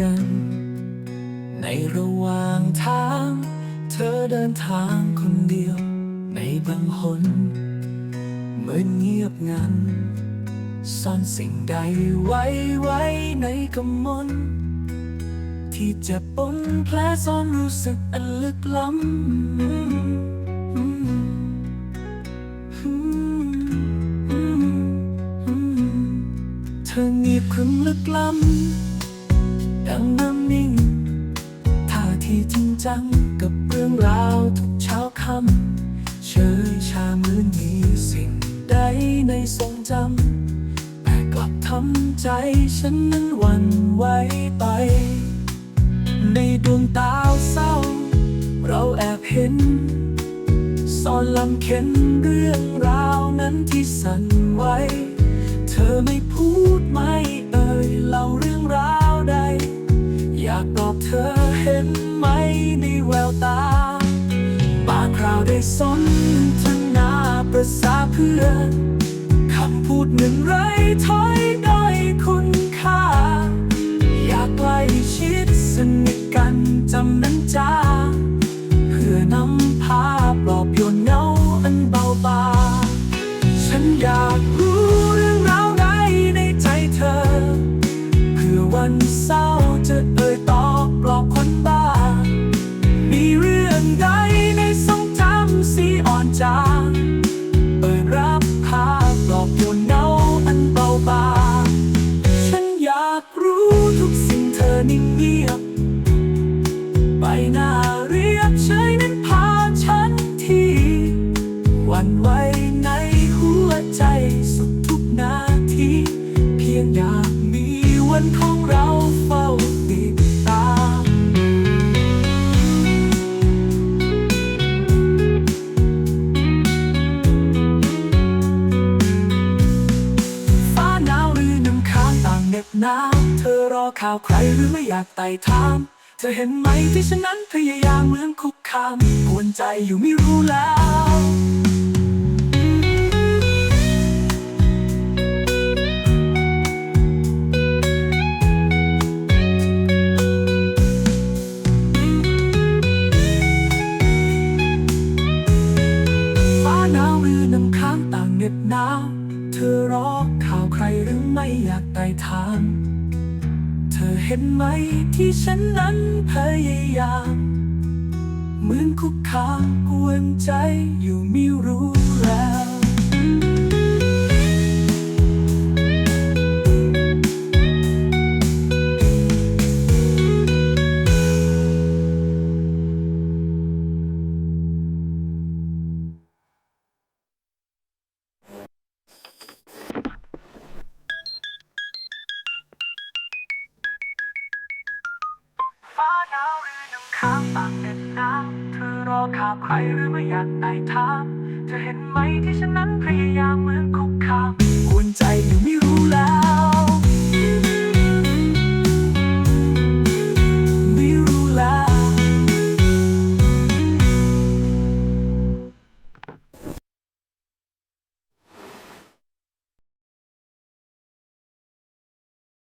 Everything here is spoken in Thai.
กัน ในระหว่างทาง เธอเดินทางคนเดียว ในบางหนเหมือนเงียบงัน ซ่อนสิ่งใดไว้ไว้ในกำมลที่จะปนแผลซ่อนรู้สึกอันลึกล้ำเธอเงียบขึ้นลึกล้ำ ดังน้ำนิ่งท่าทีจริงจังกับเรื่องราวทุกเช้าค่ำเชยชาเหมือนมีสิ่งใดในทรงจำแต่กลับทำใจฉันนั้นวันไหวไป ในดวงตาเศร้า เราแอบเห็นซ่อนลำเข็นเรื่องราวนั้นที่สั่นไหว ในแววตาบางคราวได้สนทนาประสาเพื่อนคำพูดหนึ่งไรถ้อยด้อยคุณค่า อยากใกล้ชิดสนิทกันจำนั้นจ้า อรอข่าวใครหรือไม่อยากไต่ถาม เธอเห็นไหมที่ฉันนั้นพยายามเหมือนคุกคามกวนใจอยู่ไม่รู้แล้วฟ้าหนาวหรือน้ำค้างต่างเหน็บหนาวเธอรอข่าวใครหรือไม่อยากไต่ถาม ธอเห็นไหมที่ฉันนั้นพยายาม เหมือนคุกคามกวนใจอยู่ไม่รู้ ต่างเด็ดน้ำเธอรอขาบใครหรือไม่อยากไต่ถามเธอเห็นไหมที่ฉันนั้นพยายามเหมือนคุกคาม